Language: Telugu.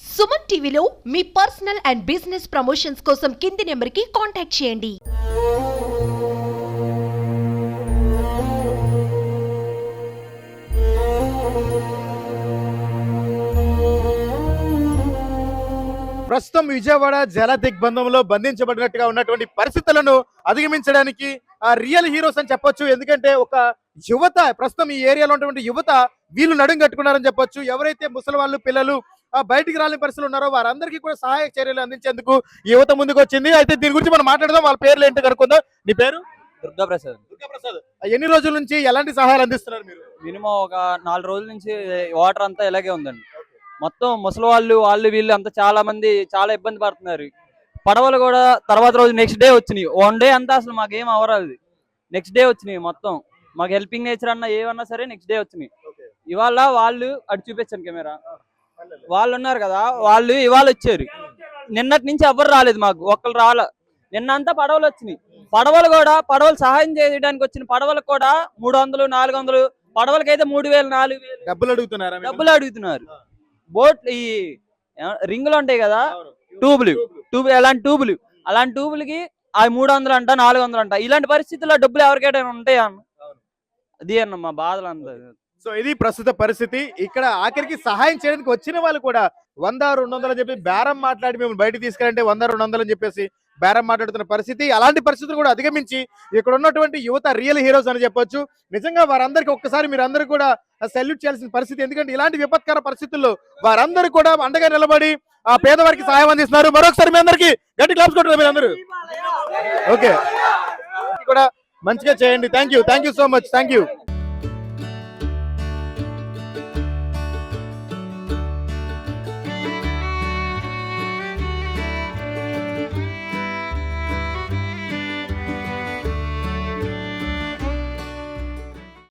సుమన్ టీవీలో మీ పర్సనల్ అండ్ బిజినెస్ ప్రమోషన్స్ కోసం కింది నెంబర్కి కాంటాక్ట్ చేయండి. ప్రస్తుతం విజయవాడ జల దిగ్బంధంలో బంధించబడినట్టుగా ఉన్నటువంటి పరిస్థితులను అధిగమించడానికి ఆ రియల్ హీరోస్ అని చెప్పొచ్చు. ఎందుకంటే ఒక యువత ప్రస్తుతం ఈ ఏరియాలో ఉన్నటువంటి యువత వీళ్ళు నడుం కట్టుకున్నారని చెప్పొచ్చు. ఎవరైతే ముసలి వాళ్ళు పిల్లలు బయటికి రాని పరిస్థితులు ఉన్నారో వారందరికీ కూడా సహాయక చర్యలు అందించేందుకు యువత ముందుకు వచ్చింది అయితే దీని గురించి మనం మాట్లాడదాం. వాళ్ళ పేర్లు ఏంటో కనుక్కుందాం. నీ పేరు? దుర్గా ప్రసాద్ దుర్గాప్రసాద్. ఎన్ని రోజుల నుంచి ఎలాంటి సహాయాలు అందిస్తున్నారు మీరు? మినిమం ఒక నాలుగు రోజుల నుంచి వాటర్ అంతా ఇలాగే ఉందండి. మొత్తం ముసలి వాళ్ళు వాళ్ళు వీళ్ళు అంతా చాలా మంది చాలా ఇబ్బంది పడుతున్నారు. పడవలు కూడా తర్వాత రోజు నెక్స్ట్ డే వచ్చినాయి. వన్ డే అంతా అసలు మాకేం అవరాదు నెక్స్ట్ డే వచ్చినాయి మొత్తం. మాకు హెల్పింగ్ నేచర్ అన్న ఏమన్నా సరే నెక్స్ట్ డే వచ్చినాయి. ఇవాళ వాళ్ళు అటు చూపించాను కెమెరా. వాళ్ళు ఉన్నారు కదా వాళ్ళు ఇవాళ వచ్చారు. నిన్నటి నుంచి ఎవరు రాలేదు మాకు ఒక్కరు రాలే. నిన్నంతా పడవలు వచ్చినాయి. పడవలు కూడా పడవలు సహాయం చేయడానికి వచ్చిన పడవలకు కూడా మూడు వందలు నాలుగు వందలు పడవలకైతే మూడు వేలు నాలుగు వేలు. డబ్బులు అడుగుతున్నారా? డబ్బులు అడుగుతున్నారు. బోట్ ఈ రింగులు ఉంటాయి కదా ట్యూబులు. ట్యూబ్ అలాంటి ట్యూబులు? అలాంటి ట్యూబులకి ఆ మూడు వందలు అంట నాలుగు వందలు అంట. ఇలాంటి పరిస్థితుల్లో డబ్బులు ఎవరికైనా ఉంటాయా అది అన్న మా బాధలు అంతా. సో ఇది ప్రస్తుత పరిస్థితి. ఇక్కడ ఆఖరికి సహాయం చేయడానికి వచ్చిన వాళ్ళు కూడా వంద రెండు వందలు అని చెప్పి బేరం మాట్లాడి మేము బయటకు తీసుకెళ్ళంటే వంద రెండు వందలు అని చెప్పేసి బేరం మాట్లాడుతున్న పరిస్థితి. అలాంటి పరిస్థితులు కూడా అధిగమించి ఇక్కడ ఉన్నటువంటి యువత రియల్ హీరోస్ అని చెప్పొచ్చు. నిజంగా వారందరికీ ఒక్కసారి మీరు అందరూ కూడా సెల్యూట్ చేయాల్సిన పరిస్థితి. ఎందుకంటే ఇలాంటి విపత్కర పరిస్థితుల్లో వారందరూ కూడా అండగా నిలబడి ఆ పేదవారికి సహాయం అందిస్తున్నారు. మరొకసారి మీ అందరికి గట్టి క్లాప్స్ కొట్టారు మీరు అందరూ ఓకే కూడా మంచిగా చేయండి. Thank you thank you so much thank you